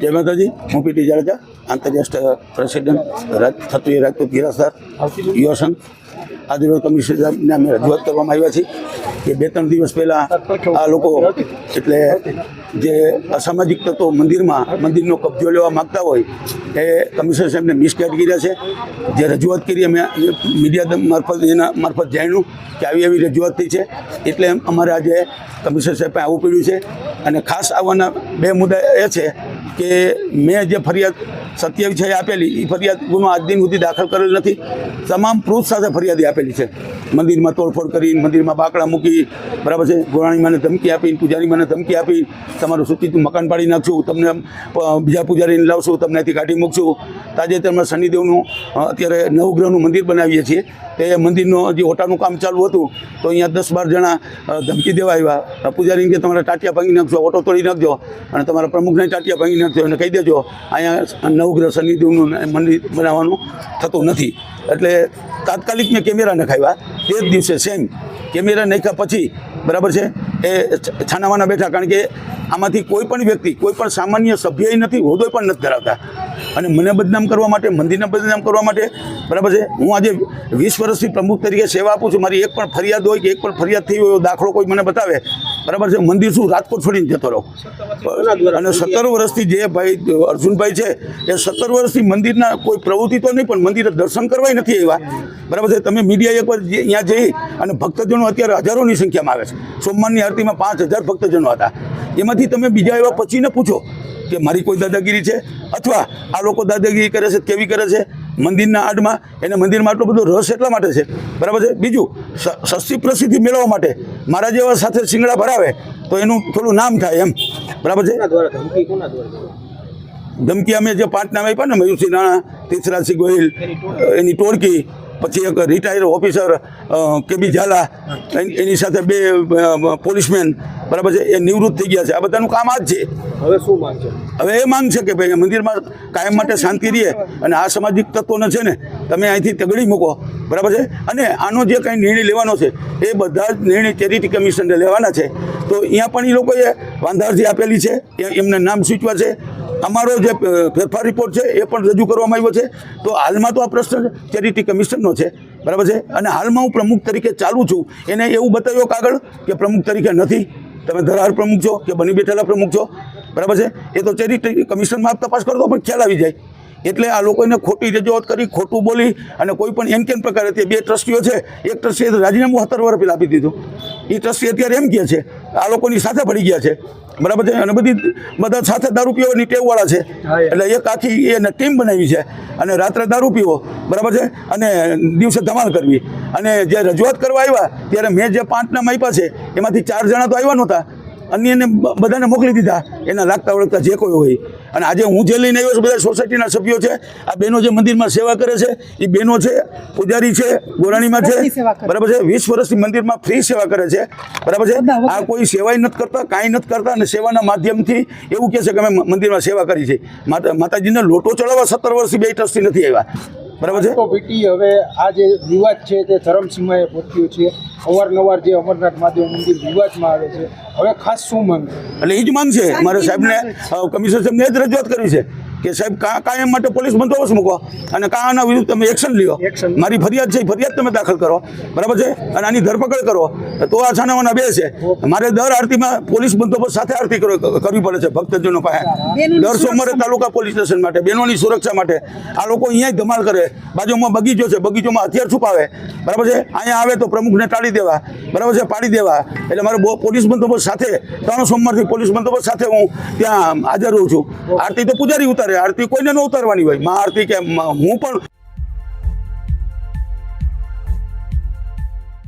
જય માતાજી, હું પીટી જાડેજા, આંતરરાષ્ટ્રીય પ્રેસિડેન્ટ રાજ ક્ષત્રિય રાજપૂત ગિરાસદાર યુવા સંઘ. આદિવાસી કમિશનરને અમે રજૂઆત કરવામાં આવ્યા છીએ કે બે ત્રણ દિવસ પહેલાં આ લોકો એટલે જે અસામાજિક તત્વો મંદિરમાં મંદિરનો કબજો લેવા માગતા હોય એ કમિશનર સાહેબને મિસગાઈડ કર્યા છે. જે રજૂઆત કરી અમે મીડિયા મારફત એના મારફત જાણ્યું કે આવી આવી રજૂઆત થઈ છે. એટલે અમારે આજે કમિશનર સાહેબ આવવું પડ્યું છે. અને ખાસ આવવાના બે મુદ્દા એ છે કે મેં જે ફરિયાદ સત્યાવીસ વિષય આપેલી એ ફરિયાદ ગુનો આજ દિન સુધી દાખલ કરેલ નથી. તમામ પ્રૂફ સાથે ફરિયાદી આપેલી છે. મંદિરમાં તોડફોડ કરી મંદિરમાં બાકડા મૂકી, બરાબર છે? ગોરાણીમાંને ધમકી આપી પૂજારીમાંને ધમકી આપી. તમારું સૂચિત મકાન પાડી નાખશું. તમને બીજા પૂજારીને લાવશું, તમને અહીંથી કાઢી મૂકશું. તાજેતરમાં શનિદેવનું અત્યારે નવગ્રહનું મંદિર બનાવીએ છીએ. તે મંદિરનું જે ઓટાનું કામ ચાલુ હતું, તો અહીંયા દસ બાર જણા ધમકી દેવા આવ્યા. પૂજારીને કે તમારા ટાટિયા ભાંગી નાખજો, ઓટો તોડી નાખજો અને તમારા પ્રમુખને ટાટિયા ભાંગી નાખજો અને કહી દેજો, અહીંયા નવગ્રહ શનિદેવનું મંદિર બનાવવાનું થતું નથી. એટલે તાત્કાલિક મેં કેમેરા નખાવ્યા. તે જ દિવસે સેમ કેમેરા નાખ્યા પછી, બરાબર છે? એ છાનાવાના બેઠા. કારણ કે આમાંથી કોઈ પણ વ્યક્તિ, કોઈ પણ સામાન્ય સભ્ય નથી, હોદ્દો પણ નથી ધરાવતા. અને મને બદનામ કરવા માટે, મંદિરને બદનામ કરવા માટે, બરાબર છે? હું આજે વીસ વર્ષથી પ્રમુખ તરીકે સેવા આપું છું. મારી એક પણ ફરિયાદ હોય કે એક પણ ફરિયાદ થઈ હોય દાખલો કોઈ મને બતાવે બરાબર છે? મંદિર શું? રાજકોટ છોડીને જતો રહો. અને સત્તર વર્ષથી જે ભાઈ અર્જુનભાઈ છે, એ સત્તર વર્ષથી મંદિરના કોઈ પ્રવૃત્તિ તો નહીં, પણ મંદિરે દર્શન કરવા નથી આવ્યા બરાબર છે? તમે મીડિયા એકવાર અહીંયા જઈ અને ભક્તજનો અત્યારે હજારોની સંખ્યામાં આવે છે. સોમવારની આરતીમાં પાંચ હજાર ભક્તજનો હતા. એમાંથી તમે બીજા એવા પછીને પૂછો કે મારી કોઈ દાદાગીરી છે? અથવા આ લોકો દાદાગીરી કરે છે, કેવી કરે છે? મંદિરના આડમાં એને મંદિરમાં આટલો બધો રસ એટલા માટે છે. બરાબર છે? બીજું સસ્તી પ્રસિદ્ધિ મેળવવા માટે મારા જેવા સાથે શિંગડા ભરાવે તો એનું થોડું નામ થાય એમ. બરાબર છે? ધમકી અમે જે પાંચ નામ આપ્યા ને મયુરસિંહ રાણા તીર્થરાજસિંહ ગોહિલ એની ટોળકી પછી એક રિટાયર ઓફિસર કેબી ઝાલા એની સાથે બે પોલીસમેન બરાબર છે એ નિવૃત્ત થઈ ગયા છે. આ બધાનું કામ આ જ છે. હવે શું માંગ છે? હવે એ માંગ છે કે ભાઈ મંદિરમાં કાયમ માટે શાંતિ રહે અને આ સામાજિક તત્વોને છે ને તમે અહીંથી તગડી મૂકો બરાબર છે? અને આનો જે કંઈ નિર્ણય લેવાનો છે એ બધા જ નિર્ણય ચેરિટી કમિશનને લેવાના છે. તો અહીંયા પણ એ લોકોએ વાંધારજી આપેલી છે એમને નામ સૂચવા છે અમારો જે ફેરફાર રિપોર્ટ છે, એ પણ રજૂ કરવામાં આવ્યો છે. તો હાલમાં તો આ પ્રશ્ન ચેરિટી કમિશનનો છે, બરાબર છે? અને હાલમાં હું પ્રમુખ તરીકે ચાલુ છું. એને એવું બતાવ્યો કાગળ કે પ્રમુખ તરીકે નથી. તમે ધરાર પ્રમુખ છો કે બની બેઠેલા પ્રમુખ છો, બરાબર છે? એ તો ચેરિટી કમિશનમાં તપાસ કરો તો પણ ખ્યાલ આવી જાય. એટલે આ લોકોને ખોટી રજૂઆત કરી, ખોટું બોલી અને કોઈ પણ એમ કેમ પ્રકારે તે બે ટ્રસ્ટીઓ છે, એક ટ્રસ્ટીએ રાજીનામું હતર વર્ષ પહેલાં આપી દીધું. એ ટ્રસ્ટી અત્યારે એમ કહે છે, આ લોકોની સાથે ભળી ગયા છે. બરાબર છે? અને બધી બધા સાથે દારૂ પીવાની ટેવવાળા છે. એટલે એક આખી એને ટીમ બનાવી છે. અને રાત્રે દારૂ પીવો. બરાબર છે? અને દિવસે ધમાલ કરવી. અને જે રજૂઆત કરવા આવ્યા ત્યારે મેં જે પાંચ નામ આપ્યા છે એમાંથી ચાર જણા તો આવ્યા નહોતા. અન્યને બધાને મોકલી દીધા. એના લાગતા ઓળખતા જે કોઈ હોય. અને આજે હું જે લઈને આવ્યો છું બધા સોસાયટીના સભ્યો છે આ બહેનો જે મંદિરમાં સેવા કરે છે એ બહેનો છે પૂજારી છે ગોરાણીમાં છે. બરાબર છે? વીસ વર્ષથી મંદિરમાં ફ્રી સેવા કરે છે બરાબર છે? આ કોઈ સેવાય નથી કરતા કાંઈ નથી કરતા અને સેવાના માધ્યમથી એવું કહે છે કે અમે મંદિરમાં સેવા કરી છે. માતા માતાજીને લોટો ચડાવવા સત્તર વર્ષથી બે ટ્રસ્ટી નથી આવ્યા. બરાબર છે? તો પીટી હવે આ જે વિવાદ છે તે ચરમસીમાએ પહોંચ્યો છે. અવારનવાર જે અમરનાથ મહાદેવ મંદિર વિવાદમાં આવે છે. હવે ખાસ શું માંગ એટલે એ જ માંગ છે મારે સાહેબને કમિશનર સાહેબને જ રજૂઆત કરી છે. કે સાહેબ કા કાયમ માટે પોલીસ બંદોબસ્ત મૂકો? અને કા આના વિરુદ્ધ તમે એક્શન લ્યો? મારી ફરિયાદ છે ફરિયાદ તમે દાખલ કરો. બરાબર છે? અને આની ધરપકડ કરો. તો આ છાનાવાના બે છે. મારે દર આરતીમાં પોલીસ બંદોબસ્ત સાથે આરતી કરો- કરવી પડે છે ભક્તજનો પાસે. દર સોમવારે તાલુકા પોલીસ સ્ટેશન માટે બહેનોની સુરક્ષા માટે. આ લોકો અહીંયા ધમાલ કરે. બાજુમાં બગીચો છે બગીચોમાં હથિયાર છુપાવે. બરાબર છે? અહીંયા આવે તો પ્રમુખને ટાળી દેવા. બરાબર છે? પાડી દેવા. એટલે મારે બહુ પોલીસ બંદોબસ્ત સાથે ત્રણ સોમવારથી પોલીસ બંદોબસ્ત સાથે હું ત્યાં હાજર રહું છું. આરતી તો પૂજારી ઉતારે. આરતી કોઈને ન ઉતારવાની હોય. માં આરતી કે હું પણ